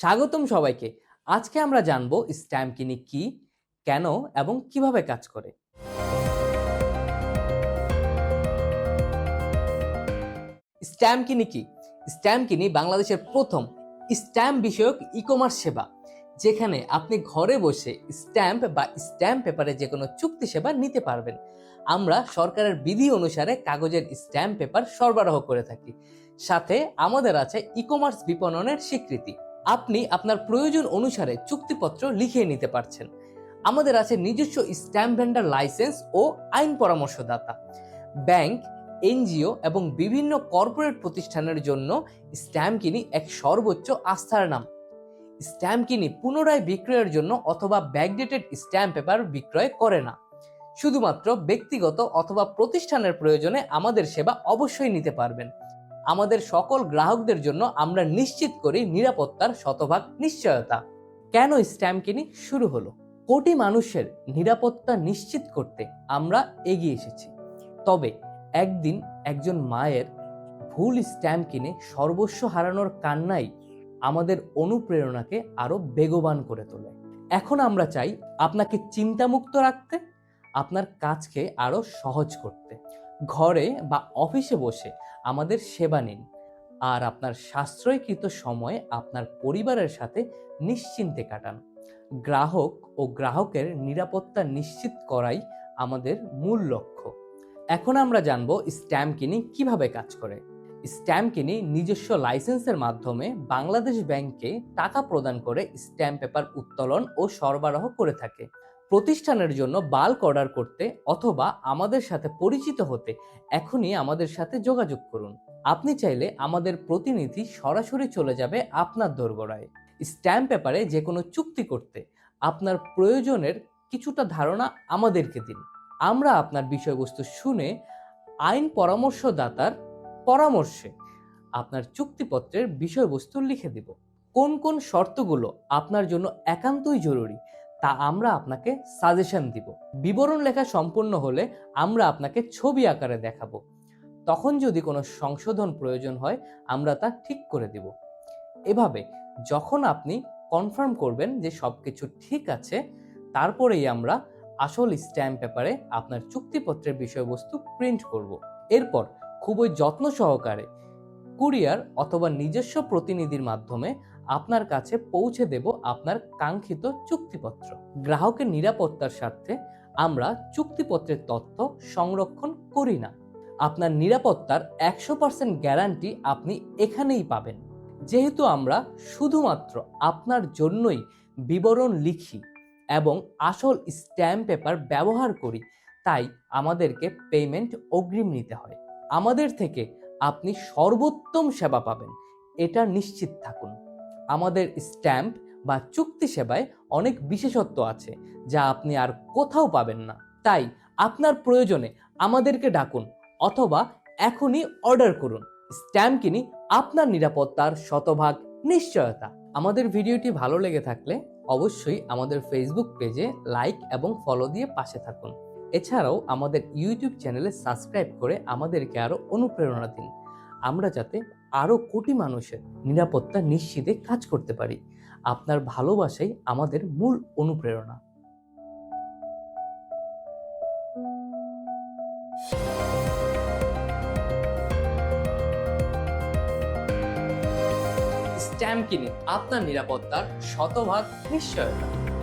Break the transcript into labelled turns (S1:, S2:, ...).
S1: স্বাগতম সবাইকে। আজকে আমরা জানব স্ট্যাম্প কিনি কি, কেন এবং কীভাবে কাজ করে। স্ট্যাম্প কিনি কি? স্ট্যাম্প কিনি বাংলাদেশের প্রথম স্ট্যাম্প বিষয়ক ই কমার্স সেবা, যেখানে আপনি ঘরে বসে স্ট্যাম্প বা স্ট্যাম্প পেপারে যে কোনো চুক্তি সেবা নিতে পারবেন। আমরা সরকারের বিধি অনুসারে কাগজের স্ট্যাম্প পেপার সরবরাহ করে থাকি। সাথে আমাদের আছে ই কমার্স বিপণনের স্বীকৃতি। আপনি আপনার প্রয়োজন অনুসারে চুক্তিপত্র লিখিয়ে নিতে পারছেন। আমাদের আছে নিজস্ব স্ট্যাম্প ভেন্ডার লাইসেন্স ও আইন পরামর্শদাতা। ব্যাংক, এনজিও এবং বিভিন্ন কর্পোরেট প্রতিষ্ঠানের জন্য স্ট্যাম্প কিনি এক সর্বোচ্চ আস্থার নাম। স্ট্যাম্প কিনি পুনরায় বিক্রয়ের জন্য অথবা ব্যাকডেটেড স্ট্যাম্প পেপার বিক্রয় করে না। শুধুমাত্র ব্যক্তিগত অথবা প্রতিষ্ঠানের প্রয়োজনে আমাদের সেবা অবশ্যই নিতে পারবেন। আমাদের সকল গ্রাহকদের জন্য আমরা নিশ্চিত করি নিরাপত্তার শতভাগ নিশ্চয়তা। কেন স্ট্যাম্প কিনি? শুরু হলো। কোটি মানুষের নিরাপত্তা নিশ্চিত করতে আমরা এগিয়ে এসেছি। তবে একদিন একজন মায়ের ভুল স্ট্যাম্প কিনে সর্বস্ব হারানোর কান্নাই আমাদের অনুপ্রেরণাকে আরও বেগবান করে তোলে। এখন আমরা চাই আপনাকে চিন্তামুক্ত রাখতে, আপনার কাজকে আরও সহজ করতে। ঘরে বা অফিসে বসে আমাদের সেবা নিন। আর আপনার সাশ্রয়কৃত সময় আপনার পরিবারের সাথে নিশ্চিন্তে কাটান। গ্রাহক ও গ্রাহকের নিরাপত্তা নিশ্চিত করাই আমাদের মূল লক্ষ্য। এখন আমরা জানব স্ট্যাম্প কিনি কীভাবে কাজ করে। স্ট্যাম্প কিনি নিজস্ব লাইসেন্সের মাধ্যমে বাংলাদেশ ব্যাংকে টাকা প্রদান করে স্ট্যাম্প পেপার উত্তোলন ও সরবরাহ করে থাকে। প্রতিষ্ঠানের জন্য বাল্ক অর্ডার করতে অথবা আমাদের সাথে পরিচিত হতে এখনই আমাদের সাথে যোগাযোগ করুন। আপনি চাইলে আমাদের প্রতিনিধি সরাসরি চলে যাবে আপনার দোরগোড়ায়। স্ট্যাম্প পেপারে যে কোনো চুক্তি করতে আপনার প্রয়োজনের কিছুটা ধারণা আমাদেরকে দিন। আমরা আপনার বিষয়বস্তু শুনে আইন পরামর্শদাতার পরামর্শে আপনার চুক্তিপত্রের বিষয়বস্তু লিখে দিব। কোন কোন শর্তগুলো আপনার জন্য একান্তই জরুরি তা আমরা আপনাকে সাজেশন দিব। বিবরণ লেখা সম্পূর্ণ হলে আমরা আপনাকে ছবি আকারে দেখাবো। তখন যদি কোনো সংশোধন প্রয়োজন হয়, আমরা তা ঠিক করে দিব। এভাবে যখন আপনি কনফার্ম করবেন যে সব কিছু ঠিক আছে, তারপরেই আমরা আসল স্ট্যাম্প পেপারে আপনার চুক্তিপত্রের বিষয়বস্তু প্রিন্ট করব। এরপর খুবই যত্ন সহকারে কুরিয়ার অথবা নিজস্ব প্রতিনিধির মাধ্যমে আপনার কাছে পৌঁছে দেব আপনার কাঙ্ক্ষিত চুক্তিপত্র। গ্রাহকের নিরাপত্তার স্বার্থে আমরা চুক্তিপত্রের তথ্য সংরক্ষণ করি না। আপনার নিরাপত্তার একশো পার্সেন্ট গ্যারান্টি আপনি এখানেই পাবেন। যেহেতু আমরা শুধুমাত্র আপনার জন্যই বিবরণ লিখি এবং আসল স্ট্যাম্প পেপার ব্যবহার করি, তাই আমাদেরকে পেমেন্ট অগ্রিম নিতে হয়। আমাদের থেকে আপনি সর্বোত্তম সেবা পাবেন, এটা নিশ্চিত থাকুন। আমাদের স্ট্যাম্প বা চুক্তি সেবায় অনেক বিশেষত্ব আছে, যা আপনি আর কোথাও পাবেন না। তাই আপনার প্রয়োজনে আমাদেরকে ডাকুন অথবা এখনই অর্ডার করুন। স্ট্যাম্প কিনি আপনার নিরাপত্তার শতভাগ নিশ্চয়তা। আমাদের ভিডিওটি ভালো লেগে থাকলে অবশ্যই আমাদের ফেসবুক পেজে লাইক এবং ফলো দিয়ে পাশে থাকুন। এছাড়াও আমাদের ইউটিউব চ্যানেলে সাবস্ক্রাইব করে আমাদেরকে আরও অনুপ্রেরণা দিন। আমরা যাতে আরও কোটি মানুষের নিরাপত্তা নিশ্চিতে কাজ করতে পারি। আপনার ভালোবাসাই আমাদের মূল অনুপ্রেরণা। স্ট্যাম্প কিনে আপনার নিরাপত্তার শতভাগ নিশ্চয়তা।